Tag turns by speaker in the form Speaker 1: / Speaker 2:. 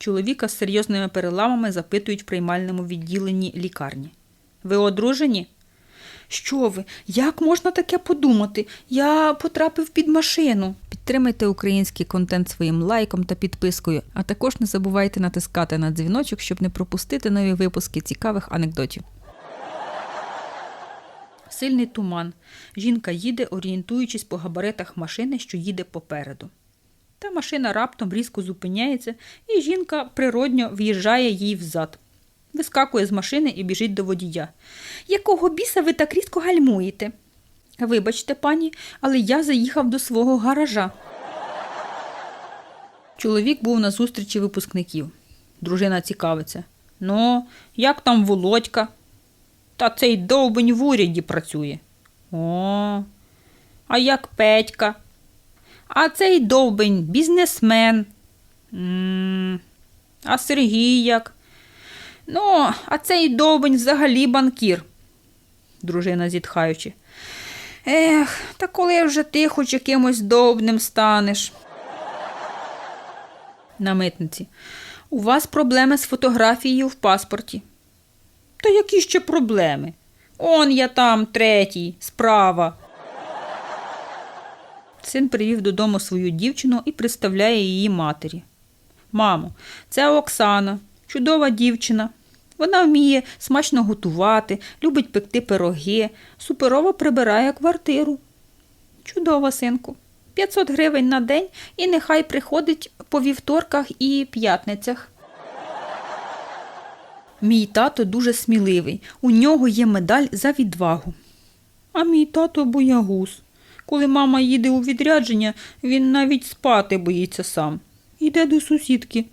Speaker 1: Чоловіка з серйозними переламами запитують в приймальному відділенні лікарні. Ви одружені? Що ви? Як можна таке подумати? Я потрапив під машину. Підтримайте український контент своїм лайком та підпискою, а також не забувайте натискати на дзвіночок, щоб не пропустити нові випуски цікавих анекдотів. Сильний туман. Жінка їде, орієнтуючись по габаритах машини, що їде попереду. Та машина раптом різко зупиняється, і жінка природньо в'їжджає їй взад. Вискакує з машини і біжить до водія. Якого біса ви так різко гальмуєте? Вибачте, пані, але я заїхав до свого гаража. Чоловік був на зустрічі випускників. Дружина цікавиться. Ну, як там Володька? Та цей довбень в уряді працює. О, а як Петька? А цей довбень бізнесмен. а Сергій як? Ну, а цей довбень взагалі банкір, дружина зітхаючи. Ех, та коли вже ти хоч якимось довбним станеш. На митниці. У вас проблеми з фотографією в паспорті. Та які ще проблеми? Он я там, третій, справа. Син привів додому свою дівчину і представляє її матері. Мамо, це Оксана, чудова дівчина. Вона вміє смачно готувати, любить пекти пироги, суперово прибирає квартиру. Чудово, синку. 500 гривень на день і нехай приходить по вівторках і п'ятницях. Мій тато дуже сміливий. У нього є медаль за відвагу. А мій тато боягуз. Коли мама їде у відрядження, він навіть спати боїться сам. Іде до сусідки,